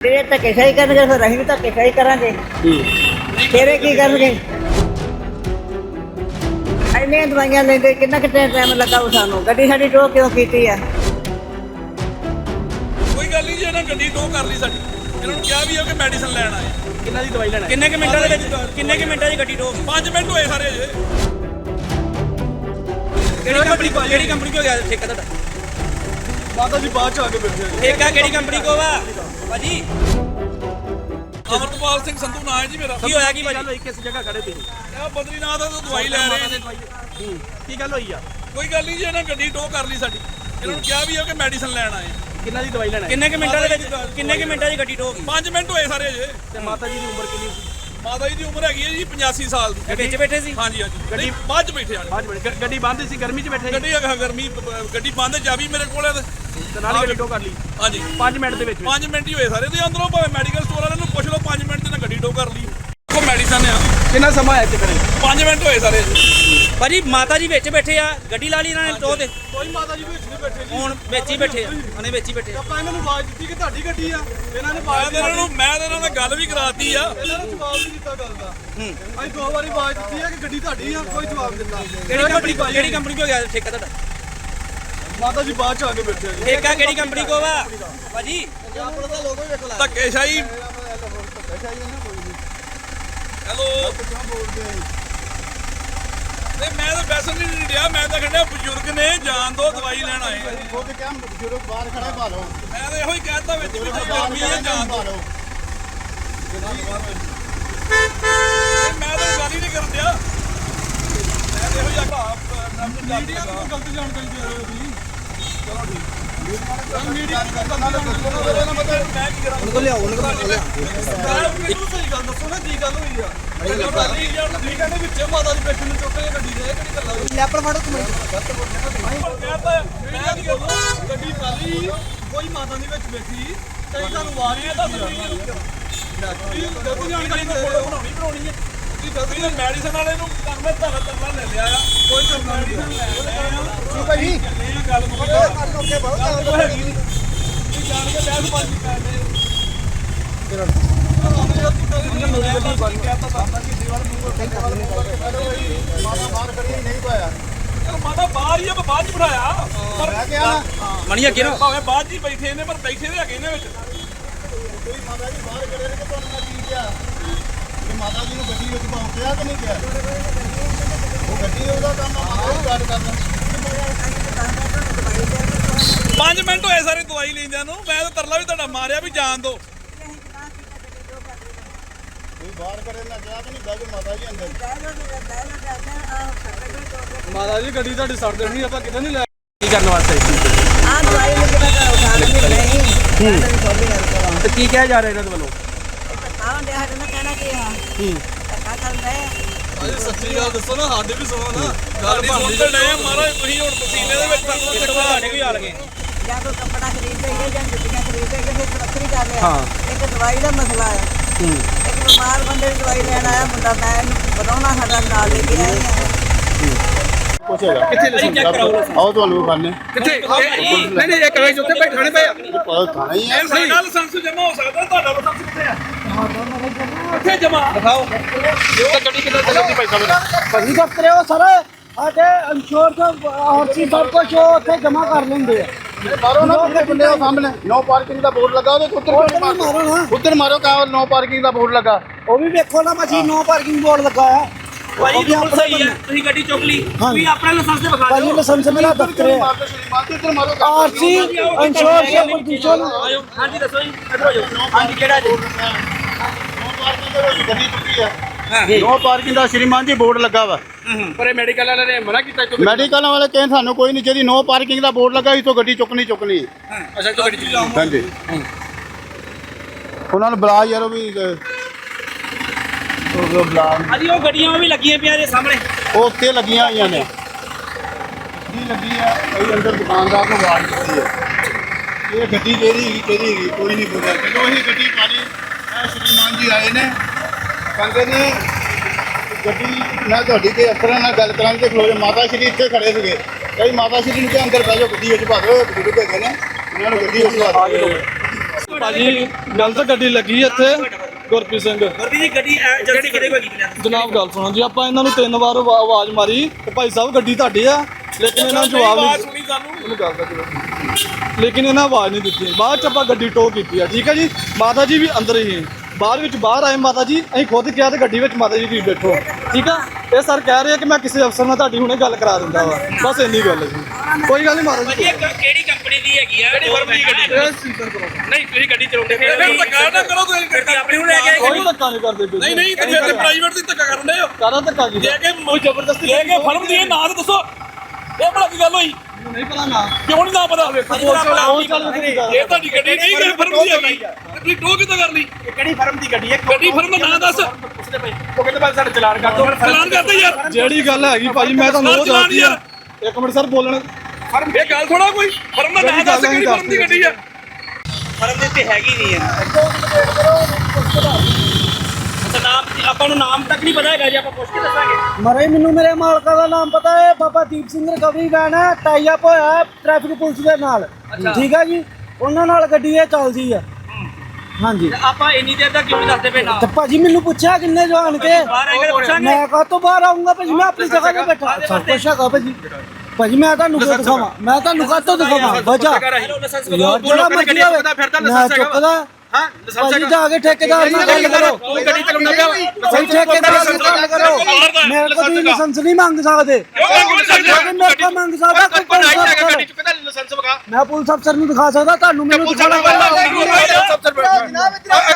ਇਹ ਧੱਕੇਸ਼ਾਹੀ ਕਰਨਗੇ ਫਿਰ ਅਸੀਂ ਵੀ ਧੱਕੇਸ਼ਾਹੀ ਕਰਾਂਗੇ। ਤੇਰੇ ਕੀ ਕਰਨਗੇ? ਇੰਨੀਆਂ ਦਵਾਈਆਂ ਲੈਂਦੇ ਕਿੰਨਾ ਕਿੰਨਾ ਟਾਈਮ ਲੱਗਾ ਉਹ ਸਾਨੂੰ? ਗੱਡੀ ਸਾਡੀ ਟੋ ਕਿਉਂ ਕੀਤੀ ਆ? ਕੋਈ ਗੱਲ ਨਹੀਂ ਜੀ ਇਹਨਾਂ ਗੱਡੀ ਟੋ ਕਰ ਲਈ ਸਾਡੀ। ਇਹਨਾਂ ਨੂੰ ਕਿਹਾ ਵੀ ਆ ਕਿ ਮੈਡੀਸਨ ਲੈਣ ਆਏ। ਕਿੰਨਾ ਦੀ ਦਵਾਈ ਲੈਣਾ ਕਿੰਨੇ ਕਿ ਮਿੰਟਾਂ ਦੇ ਵਿੱਚ? ਕਿੰਨੇ ਕਿ ਮਿੰਟਾਂ ਦੀ ਗੱਡੀ ਟੋਕ 5 ਮਿੰਟ ਹੋਏ ਸਾਰੇ ਜੇ ਕਿਹੜੀ ਕੰਪਨੀ ਕੋ ਕਿਹੜੀ ਕੰਪਨੀ ਕੋ ਗਿਆ ਠੇਕਾ ਤੁਹਾਡਾ? ਮਾਤਾ ਜੀ ਬਾਅਦ ਚ ਆ ਕੇ ਬੈਠੇ ਆ ਠੇਕਾ ਕਿਹੜੀ ਕੰਪਨੀ ਕੋ ਵਾ? ਭਾਜੀ। ਅਮਰਪਾਲ ਸਿੰਘ ਸੰਧੂ ਨਾਂ ਹੈ ਜੀ ਮੇਰਾ। ਕੀ ਹੋਇਆ ਕੀ ਗੱਲ ਭਾਜੀ ਹੋਈ? ਕਿਸ ਜਗ੍ਹਾ ਖੜੇ ਤੁਸੀਂ? ਇਹ ਬਦਰੀਨਾਥ ਤੋਂ ਦਵਾਈ ਲੈ ਰਹੇ ਨੇ ਹੂੰ। ਕੀ ਗੱਲ ਹੋਈ ਆ? ਕੋਈ ਗੱਲ ਨਹੀਂ ਜੀ ਇਹਨਾਂ ਗੱਡੀ ਟੋ ਕਰ ਲਈ ਸਾਡੀ। ਇਹਨਾਂ ਨੂੰ ਕਿਹਾ ਵੀ ਆ ਕਿ ਮੈਡੀਸਨ ਲੈਣ ਆਏ ਕਿੰਨਾ ਦੀ ਦਵਾਈ ਲੈਣਾ ਕਿੰਨੇ ਕਿ ਮਿੰਟਾਂ ਦੇ ਵਿੱਚ ਕਿੰਨੇ ਕਿ ਮਿੰਟਾਂ ਦੀ ਗੱਡੀ ਟੋਕ 5 ਮਿੰਟ ਹੋਏ ਸਾਰੇ ਜੇ ਤੇ ਮਾਤਾ ਜੀ ਦੀ ਉਮਰ ਕਿੰਨੀ ਸੀ? ਮਾਤਾ ਜੀ ਦੀ ਉਮਰ ਹੈਗੀ ਹੈ ਜੀ 85 ਸਾਲ ਦੀ। ਵਿੱਚ ਬੈਠੇ ਸੀ? ਹਾਂਜੀ ਹਾਂਜੀ। ਗੱਡੀ ਬਾਅਦ ਚ ਬੈਠੇ ਆ ਬਾਅਦ ਗ- ਗੱਡੀ ਬੰਦ ਸੀ ਗਰਮੀ ਚ ਬੈਠੇ ਸੀ? ਗੱਡੀ ਹੈਗਾ ਗਰਮੀ ਗੱਡੀ ਬੰਦ ਚਾਬੀ ਮੇਰੇ ਕੋਲ ਹੈ ਤੇ। ਤੇ ਨਾਲ ਹੀ ਗੱਡੀ ਟੋ ਕਰ ਲਈ। ਹਾਂਜੀ। 5 ਮਿੰਟ ਦੇ ਵਿੱਚ 5 ਮਿੰਟ ਹੀ ਹੋਏ ਸਾਰੇ। ਤੇ ਅੰਦਰੋਂ ਭਾਵੇਂ ਮੈਡੀਕਲ ਸਟੋਰ ਵਾਲਿਆਂ ਨੂੰ ਪੁੱਛ ਲਓ 5 ਮਿੰਟ ਤੇ ਨਾ ਗੱਡੀ ਟੋ ਕਰ ਲਈ। ਕਿੰਨਾ ਸਮਾਂ ਆਇਆ ਇੱਥੇ ਖੜੇ 5 ਮਿੰਟ ਹੋਏ ਸਾਰੇ। ਭਾਜੀ ਮਾਤਾ ਜੀ ਵਿੱਚ ਬੈਠੇ ਆ ਗੱਡੀ ਲਾ ਲਈ ਇਹਨਾਂ ਨੇ ਟੋ ਤੇ। ਕੋਈ ਮਾਤਾ ਜੀ ਵਿੱਚ ਨਹੀਂ ਬੈਠੇ ਹੁਣ ਵਿੱਚ ਹੀ ਬੈਠੇ ਆ ਉਹਨੇ ਵਿੱਚ ਹੀ ਬੈਠੇ ਆ। ਆਪਾਂ ਇਹਨਾਂ ਨੂੰ ਆਵਾਜ਼ ਦਿੱਤੀ ਕਿ ਤੁਹਾਡੀ ਗੱਡੀ ਆ ਇਹਨਾਂ ਨੇ ਮੈਂ ਆਵਾਜ਼ ਤੇ ਇਹਨਾਂ ਨੂੰ ਮੈਂ ਤੇ ਇਹਨਾਂ ਨਾਲ ਗੱਲ ਵੀ ਕਰਾਤੀ ਆ। ਇਹਨਾਂ ਨੂੰ ਜਵਾਬ ਨਹੀਂ ਦਿੱਤਾ ਗੱਲ ਦਾ। ਅਸੀਂ ਦੋ ਵਾਰੀ ਆਵਾਜ਼ ਦਿੱਤੀ ਆ ਕਿ ਗੱਡੀ ਤੁਹਾਡੀ ਆ ਕੋਈ ਜਵਾਬ ਦਿੱਤਾ। ਕਿਹੜੀ ਕੰਪਨੀ ਕੋ ਕਿਹੜੀ ਕੰਪਨੀ ਕੋ ਗਿਆ ਠੇਕਾ ਤੁਹਾਡਾ? ਮਾਤਾ ਜੀ ਬਾਅਦ ਚ ਆ ਕੇ ਬੈਠੇ ਆ ਠੇਕਾ ਕਿਹੜੀ ਕੰਪਨੀ ਕੋ ਵਾ ਭਾਜੀ। ਆਪਣਾ ਤਾਂ ਲੋਗੋ ਵੇਖ ਲਾ। ਧੱਕੇਸ਼ਾਹੀ। ਹੈਲੋ। ਤੇ ਮੈਂ ਤਾਂ ਵੈਸੇ ਨਹੀਂ ਡਿਆ ਮੈਂ ਤਾਂ ਕਹਿੰਦਾ ਬਜ਼ੁਰਗ ਨੇ ਜਾਨ ਦੋ ਦਵਾਈ ਲੈਣ ਆਏ ਆ। ਖੁਦ ਕਿਆ ਬਜ਼ੁਰਗ ਬਾਹਰ ਖੜੇ ਭਾਲੋ ਮੈਂ ਤਾਂ ਇਹੋ ਹੀ ਕਹਿਤਾ ਵਿੱਚ ਵੀ ਜੇ ਗਰਮੀ ਹੈ ਜਾਨ ਦੋ। ਭਾਲੋ ਮੈਂ ਤਾਂ ਗੱਲ ਹੀ ਨਹੀਂ ਕਰਨ ਡਿਆ। ਮੈਂ ਤਾਂ ਇਹੋ ਹੀ ਆਖਾ ਮੀਡੀਆ ਨੂੰ ਗਲਤ ਜਾਣਕਾਰੀ ਦੇ ਰਹੇ ਹੋ ਤੁਸੀਂ। ਚਲੋ ਠੀਕ। ਮੀਡੀਆ ਨੂੰ ਗਲਤ ਜਾਣਕਾਰੀ ਮੈਂ ਲਿਆਓ ਮੈਨੂੰ ਸਹੀ ਗੱਲ ਦੱਸੋ ਨਾ ਕੀ ਗੱਲ ਹੋਈ ਆ ਪਹਿਲਾਂ ਗੱਲ ਹੀ ਯਾਰ ਤੁਸੀਂ ਕਹਿੰਦੇ ਵਿੱਚ ਮਾਤਾ ਦੀ ਬੈਠਣ ਨੂੰ ਚੁੱਕ ਕੇ ਗੱਡੀ ਦੇ ਕਿਹੜੀ ਗੱਲਾਂ ਹੋਈ ਲੈ ਫੜੋ ਤੁਮੇ ਮੈਂ ਤਾਂ ਮੈਂ ਕੀ ਕਰਾਂ ਗੱਡੀ ਖਾਲੀ ਕੋਈ ਮਾਤਾ ਦੀ ਵਿੱਚ ਬੈਠੀ ਤੇ ਤੁਹਾਨੂੰ ਆਵਾਜ਼ ਨਹੀਂ ਦੱਸ ਰਹੀ ਗਲਤ ਜਾਣਕਾਰੀ ਫੋਟੋ ਬਣਾਉਣੀ ਬਣਾਉਣੀ ਹੈ ਤੁਸੀਂ ਦੱਸ ਰਹੀ ਮੈਡੀਸਨ ਵਾਲੇ ਨੂੰ ਕੰਮ ਮੈਂ ਧਾਰਾ ਧਰਨਾ ਲੈ ਲਿਆ ਆ। ਕੋਈ ਤਾਂ ਮੈਡੀਸਨ ਲੈ ਭਾਈ ਆ ਗੱਲ ਮੁੱਕ ਗੱਲ ਕੋਈ ਹੈਗੀ ਨਹੀਂ ਤੁਸੀਂ ਜਾਣ ਕੇ ਬਹਿਸ ਬਾਜੀ ਕਰਦੇ। ਮਾਤਾ ਬਾਹਰ ਖੜੀ ਨਹੀਂ ਪਾਇਆ। ਚਲ ਮਾਤਾ ਬਾਹਰ ਹੀ ਆ ਮੈਂ ਬਾਅਦ ਚ ਬਿਠਾਇਆ ਪਰ ਮੈਂ ਕਿਹਾ ਨਾ। ਮਣੀ ਅੱਗੇ ਨਾ। ਭਾਵੇਂ ਬਾਅਦ ਚ ਹੀ ਬੈਠੇ ਨੇ ਪਰ ਬੈਠੇ ਦੇ ਹੈਗੇ ਨੇ ਵਿੱਚ। ਕੋਈ ਮਾਤਾ ਜੀ ਬਾਹਰ ਖੜੇ ਨੇ ਕਿ ਤੁਹਾਨੂੰ ਮੈਂ ਕੀ ਕਿਹਾ? ਕਿ ਮਾਤਾ ਜੀ ਨੂੰ ਗੱਡੀ ਵਿੱਚ ਪਾਉਂਦਿਆ ਕਿ ਨਹੀਂ ਕਿਹਾ ਉਹ ਗੱਡੀ ਉਹਦਾ ਕੰਮ ਆ ਮਾਤਾ ਜੀ ਗੱਲ ਕਰਦਾ 5 ਮਿੰਟ ਹੋਏ ਸਾਰੇ ਦਵਾਈ ਲੈਂਦਿਆਂ ਨੂੰ। ਮੈਂ ਤਾਂ ਤਰਲਾ ਵੀ ਤੁਹਾਡਾ ਮਾਰਿਆ ਵੀ ਜਾਣ ਦੋ। ਕੋਈ ਬਾਹਰ ਖੜੇ ਨਾ ਕਿਹਾ ਕਿ ਨਹੀਂ ਬਹਿ ਜਾਓ ਮਾਤਾ ਜੀ ਅੰਦਰ। ਮਾਤਾ ਜੀ ਗੱਡੀ ਤੁਹਾਡੀ ਸੜ ਦੇਣੀ ਆਪਾਂ ਕਿਤੇ ਨਹੀਂ ਲੈ ਕੀ ਕਰਨ ਵਾਸਤੇ ਆ ਦਵਾਈ ਲੈ ਕੇ ਮੈਂ ਘਰ ਉਠਾ ਲੈਂਦੀ ਨਹੀਂ ਤੇ ਕੀ ਕਿਹਾ ਜਾ ਰਿਹਾ ਇਹਨਾਂ ਦੇ ਵੱਲੋਂ? ਆਹ ਦੇ ਸਾਡੇ ਨਾਲ ਕਹਿਣਾ ਕੀ ਆ? ਹੂੰ। ਧੱਕਾ ਹੈ। ਅਜੇ ਸੱਚੀ ਗੱਲ ਦੱਸੋ ਨਾ ਸਾਡੇ ਵੀ ਸੁਣੋ ਨਾ ਗੱਲ ਸੁਣਦੇ ਡਏ ਆ ਮਹਾਰਾਜ ਤੁਸੀਂ ਹੁਣ ਪਸੀਨੇ ਦੇ ਵਿੱਚ ਸਾਨੂੰ ਇਸ ਤੋਂ ਬਾਅਦ ਸਾਡੇ ਵੀ ਆ ਲਗੇ ਜਾਂ ਕੋਈ ਕੱਪੜਾ ਖਰੀਦੇਗੇ ਜਾਂ ਜੁੱਤੀਆਂ ਖਰੀਦੇਗੇ ਫਿਰ ਵੱਖਰੀ ਗੱਲ ਆ। ਹਾਂ। ਇੱਕ ਦਵਾਈ ਦਾ ਮਸਲਾ ਹੈ ਹੂੰ। ਇੱਕ ਬਿਮਾਰ ਬੰਦੇ ਦੀ ਦਵਾਈ ਲੈਣ ਆਇਆ ਮੁੰਡਾ ਮੈਂ ਵਧਾਉਣਾ ਸਾਡਾ ਨਾਲ ਲੈ ਕੇ ਆਈ ਆ। ਪੁੱਛੇਗਾ ਕਿੱਥੇ ਚੈੱਕ ਕਰਾਓ। ਆਓ ਤੁਹਾਨੂੰ ਖਾਣੇ। ਕਿੱਥੇ? ਨਹੀਂ ਨਹੀਂ ਇਹ ਕਰਾਈ ਉੱਥੇ ਬੈਠਾਣੇ ਪਏ ਆ। ਪਤਾ ਖਾਣਾ ਹੀ ਹੈ ਸਾਡਾ ਲਾਇਸੈਂਸ ਜਮਾ ਹੋ ਸਕਦਾ ਤੁਹਾਡਾ ਲਾਇਸੈਂਸ ਕਿੱਥੇ ਆ? ਕਿੱਥੇ ਜਮਾ। ਦਿਖਾਓ। ਇਹ ਗੱਡੀ ਕਿੱਦਾਂ ਚੱਲਦੀ ਭਾਈ ਸਾਹਿਬ। ਭਾਜੀ ਦਫ਼ਤਰ ਉਹ ਸਰ ਸਾਡੇ ਇੰਸ਼ੋਰੈਂਸ ਆਰਸੀ ਸਭ ਕੁਝ ਉਹ ਉੱਥੇ ਜਮ੍ਹਾਂ ਕਰ ਲੈਂਦੇ ਆ। ਮਾਰੋ ਨਾ ਕਿੰਨੇ ਬੰਦੇ ਹੋ ਸਾਹਮਣੇ। ਨੋ ਪਾਰਕਿੰਗ ਦਾ ਬੋਰਡ ਲੱਗਾ ਉਹਦੇ ਉੱਤਰ ਮਾਰੋ। ਨਾ। ਉੱਤਰ ਮਾਰੋ ਕਾ ਨੋ ਪਾਰਕਿੰਗ ਦਾ ਬੋਰਡ ਲੱਗਾ। ਉਹ ਵੀ ਵੇਖੋ ਨਾ ਭਾਜੀ ਨੋ ਪਾਰਕਿੰਗ ਬੋਰਡ ਲੱਗਾ ਆ। ਭਾਜੀ ਉਹ ਵੀ ਬਿਲਕੁਲ ਆਪਣੇ ਸਹੀ ਹੈ। ਤੁਸੀਂ ਗੱਡੀ ਚੁੱਕ ਲਈ। ਤੁਸੀਂ ਆਪਣਾ ਲਾਇਸੈਂਸ ਤੇ ਵਿਖਾ ਭਾਜੀ ਦਿਓ। ਲਾਇਸੈਂਸ ਮੇਰਾ ਦਫ਼ਤਰ ਹੈ। ਤੇ। ਆਰਸੀ ਇੰਸ਼ੋਰੈਂਸ ਪ੍ਰਦੂਸ਼ਣ ਆਇਓ ਹਾਂਜੀ ਦੱਸੋ ਜੀ ਇੱਧਰ ਹੋ ਜਾਓ। ਹਾਂਜੀ ਕਿਹੜਾ ਜੀ? ਪਾਰਕਿੰਗ ਦੇ ਵਿੱਚ ਗੱਡੀ ਟੁੱਟੀ ਆ। ਨੋ ਪਾਰਕਿੰਗ ਦਾ ਸ਼੍ਰੀਮਾਨ ਜੀ ਬੋਰਡ ਲੱਗਾ ਵਾ। ਪਰ ਇਹ ਮੈਡੀਕਲ ਵਾਲਿਆਂ ਨੇ ਮਨਾ ਕੀਤਾ ਕਿ ਮੈਡੀਕਲ ਵਾਲੇ ਕਹਿੰਦੇ ਸਾਨੂੰ ਕੋਈ ਨਹੀਂ ਜਿਹੜੀ ਨੋ ਪਾਰਕਿੰਗ ਦਾ ਬੋਰਡ ਲੱਗਾ ਇਥੋਂ ਗੱਡੀ ਚੁੱਕਣੀ ਚੁੱਕਣੀ। ਅੱਛਾ ਤੋਂ ਗੱਡੀ ਚ ਹਾਂਜੀ। ਉਹਨਾਂ ਨੂੰ ਬੁਲਾ ਯਾਰ ਉਹ ਵੀ ਉਹ ਉਹ ਬੁਲਾ ਹਾਂਜੀ ਉਹ ਗੱਡੀਆਂ ਵੀ ਲੱਗੀਆਂ ਪਿਆ ਦੇ ਸਾਹਮਣੇ। ਉਹ ਉੱਤੇ ਲੱਗੀਆਂ ਹੋਈਆਂ ਨੇ। ਗੱਡੀ ਲੱਗੀ ਆ ਕਈ ਅੰਦਰ ਦੁਕਾਨਦਾਰ ਨੂੰ ਆਵਾਜ਼ ਦਿੱਤੀ ਹੈ ਇਹ ਗੱਡੀ ਤੇਰੀ ਹੈਗੀ ਤੇਰੀ ਹੈਗੀ ਕੋਈ ਨਹੀਂ ਬੋਲਿਆ। ਜਦੋਂ ਇਹ ਗੱਡੀ ਪਾਣੀ ਸ਼੍ਰੀਮਾਨ ਜੀ ਆਏ ਨੇ। ਕਹਿੰਦੇ ਨੇ ਗੱਡੀ ਮੈਂ ਤੁਹਾਡੀ ਤੇ ਅਫਸਰਾਂ ਨਾਲ ਗੱਲ ਕਰਾਂਗੇ ਖਲੋ ਜਾ ਮਾਤਾ ਸ਼੍ਰੀ ਇੱਥੇ ਖੜੇ ਸੀਗੇ। ਕਈ ਮਾਤਾ ਸ਼੍ਰੀ ਨੂੰ ਕਿ ਅੰਦਰ ਬਹਿ ਜਾਓ ਗੱਡੀ ਵਿੱਚ ਦਿਓ ਬਜ਼ੁਰਗ ਹੈਗੇ ਨੇ ਉਹਨਾਂ ਨੂੰ ਗੱਡੀ ਵਿੱਚ ਪਾ ਦਿਓ ਭਾਜੀ ਗੱਲ ਤਾਂ ਗੱਡੀ ਲੱਗੀ ਇੱਥੇ ਗੁਰਪ੍ਰੀਤ ਸਿੰਘ। ਗੁਰਦੀ ਜੀ ਗੱਡੀ ਏਜੰਸੀ ਕਿਹਦੇ ਕੋਲ ਗਈ ਜਨਾਬ ਗੱਲ ਸੁਣੋ ਜੀ ਆਪਾਂ ਇਹਨਾਂ ਨੂੰ ਤਿੰਨ ਵਾਰ ਆਵਾ- ਆਵਾਜ਼ ਮਾਰੀ ਕਿ ਭਾਈ ਸਾਹਿਬ ਗੱਡੀ ਤੁਹਾਡੀ ਆ ਲੇਕਿਨ ਇਹਨਾਂ ਨੇ ਜਵਾਬ ਨਹੀਂ ਸੁਣੀ ਸਾਨੂੰ। ਉਹਨੂੰ ਗੱਲ ਦਾ ਜਵਾਬ। ਲੇਕਿਨ ਇਹਨਾਂ ਆਵਾਜ਼ ਨਹੀਂ ਦਿੱਤੀ। ਬਾਅਦ ਚ ਆਪਾਂ ਗੱਡੀ ਟੋ ਕੀਤੀ ਆ ਠੀਕ ਹੈ ਜੀ? ਮਾਤਾ ਜੀ ਵੀ ਅੰਦਰ ਹੀ ਹੈ ਬਾਅਦ ਵਿੱਚ ਬਾਹਰ ਆਏ ਮਾਤਾ ਜੀ ਅਸੀਂ ਖੁਦ ਕਿਹਾ ਤੇ ਗੱਡੀ ਵਿੱਚ ਮਾਤਾ ਜੀ ਤੁਸੀਂ ਬੈਠੋ। ਠੀਕ ਆ? ਇਹ ਸਰ ਕਹਿ ਰਹੇ ਆ ਕਿ ਮੈਂ ਕਿਸੇ ਅਫਸਰ ਨਾਲ ਤੁਹਾਡੀ ਹੁਣੇ ਗੱਲ ਕਰਾ ਦਿੰਦਾ ਵਾ। ਬਸ ਇੰਨੀ ਗੱਲ ਹੈ ਜੀ। ਕੋਈ ਗੱਲ ਨਹੀਂ ਮਾਤਾ ਜੀ। ਕਿਹੜੀ ਕੰਪਨੀ ਦੀ ਹੈਗੀ ਆ? ਕਿਹੜੀ ਫਰਮ ਦੀ ਗੱਡੀ? ਨਹੀਂ ਤੁਸੀਂ ਗੱਡੀ ਚਲਾਉਂਦੇ ਫਿਰ ਧੱਕਾ ਨਾ ਕਰੋ ਤੁਸੀਂ ਗੱਡੀ ਆਪਣੀ ਨੂੰ ਲੈ ਕੇ ਆਏ ਕੋਈ ਧੱਕਾ ਨਹੀਂ ਕਰਦੇ ਨਹੀਂ ਨਹੀਂ ਤੁਸੀਂ ਪ੍ਰਾਈਵੇਟ ਦੀ ਧੱਕਾ ਕਰਨ ਦੇ ਹੋ। ਕਾਰਾ ਧੱਕਾ ਕੀ ਲੈ ਕੇ ਜ਼ਬਰਦਸਤੀ ਲੈ ਕੇ ਫਰਮ ਦੀ ਨਾਂ ਦੱਸੋ। ਇਹ ਭਲਾ ਕੀ ਗੱਲ ਹੋਈ? ਨਹੀਂ ਪਤਾ ਨਾ। ਕਿਉਂ ਨਹੀਂ ਨਾ ਪਤਾ? ਇਹ ਤੁਹਾਡੀ ਗੱਡੀ ਨਹੀਂ ਕਿ ਫਰਮ ਦੀ ਹੈਗੀ ਤੁਸੀਂ ਟੋ ਕਿੱਦਾਂ ਕਰ ਲਈ? ਕਿਹੜੀ ਫਰਮ ਦੀ ਗੱਡੀ ਹੈ? ਗੱਡੀ ਫਰਮ ਦਾ ਨਾਂ ਦੱਸ। ਉਹ ਕਹਿੰਦੇ ਬਾਅਦ ਸਾਡੇ ਚਲਾਨ ਕਰ ਦੋ ਚਲਾਨ ਕਰਦੇ ਯਾਰ। ਜਿਹੜੀ ਗੱਲ ਹੈਗੀ ਭਾਜੀ ਮੈਂ ਤੁਹਾਨੂੰ ਉਹ ਦੱਸਦੀ ਆ ਇੱਕ ਮਿੰਟ ਸਰ ਬੋਲਣ। ਫਰਮ ਇਹ ਗੱਲ ਥੋੜਾ ਕੋਈ। ਫਰਮ ਦਾ ਨਾਂ ਦੱਸ ਕਿਹੜੀ ਫਰਮ ਦੀ ਗੱਡੀ ਆ ਫਰਮ ਦੇ ਉੱਤੇ ਹੈਗੀ ਨਹੀਂ ਹੈ। ਆਪਾਂ ਨੂੰ ਨਾਮ ਤੱਕ ਨਹੀਂ ਪਤਾ ਹੈਗਾ ਜੀ ਆਪਾਂ ਪੁੱਛ ਕੇ ਦੱਸਾਂਗੇ। ਮਰੇ ਮੈਨੂੰ ਮੇਰੇ ਮਾਲਕਾਂ ਦਾ ਨਾਮ ਪਤਾ ਹੈ ਬਾਬਾ ਦੀਪ ਸਿੰਘ ਰਿਕਵਰੀ ਵੈਨ ਹੈ ਟਾਈ ਅਪ ਹੋਇਆ ਟ੍ਰੈਫਿਕ ਪੁਲਿਸ ਦੇ ਨਾਲ। ਠੀਕ ਹੈ ਜੀ? ਉਹਨਾਂ ਨਾਲ ਗੱਡੀ ਇਹ ਚੱਲਦੀ ਹੈ। ਹਾਂਜੀ। ਆਪਾਂ ਇੰਨੀ ਦੇਰ ਤੱਕ ਕਿਉਂ ਨਹੀਂ ਦੱਸਦੇ ਪਏ ਨਾਮ? ਤੇ ਭਾਜੀ ਮੈਨੂੰ ਪੁੱਛਿਆ ਕਿੰਨੇ ਜਾਣ ਕੇ? ਬਾਹਰ ਆਏ ਕੇ ਪੁੱਛਾਂਗੇ। ਮੈਂ ਕਾ ਤੋਂ ਬਾਹਰ ਆਉਂਗਾ ਭਾਜੀ? ਮੈਂ ਆਪਣੀ ਜਗ੍ਹਾ ਤੇ ਬੈਠਾ। ਸਭ ਕੁਛ ਹੈਗਾ ਭਾਜੀ? ਭਾਜੀ ਮੈਂ ਤੁਹਾਨੂੰ ਕਿਉਂ ਦਿਖਾਵਾਂ? ਮੈਂ ਤੁਹਾਨੂੰ ਕਾਹਤੋਂ ਦਿਖਾਵਾਂ? ਵਜਾ ਲਾਇਸੈਂਸ ਯਾਰ ਜਿਹੜਾ ਮਰਜ਼ੀ ਹੋਵੇ ਮੈਂ ਚੁੱਕਦਾ। ਹਾਂ ਭਾਜੀ ਜਾ ਕੇ ਠੇਕੇਦਾਰ ਨਾਲ ਗੱਲ ਕਰੋ ਤੂੰ ਗੱਡੀ ਚਲਾਉਂਦਾ ਪਿਆ। ਭਾਈ ਠੇਕੇਦਾਰ ਨਾਲ ਗੱਲ ਕਰੋ। ਮੇਰੇ ਕੋਲ ਤੁਸੀਂ ਲਾਇਸੈਂਸ ਨਹੀਂ ਮੰਗ ਸਕਦੇ। ਲੇਕਿਨ ਮੇਰੇ ਕੋਲ ਮੰਗ ਸਕਦਾ ਕੋਈ ਪੁਲਿਸ ਅਫਸਰ ਚੁੱਕਦਾ ਲਾਇਸੈਂਸ ਵਗਾ। ਮੈਂ ਪੁਲਿਸ ਅਫਸਰ ਨੂੰ ਦਿਖਾ ਸਕਦਾ ਤੁਹਾਨੂੰ ਮੈਨੂੰ ਦਿਖਾਣਾ ਪੈਂਦਾ।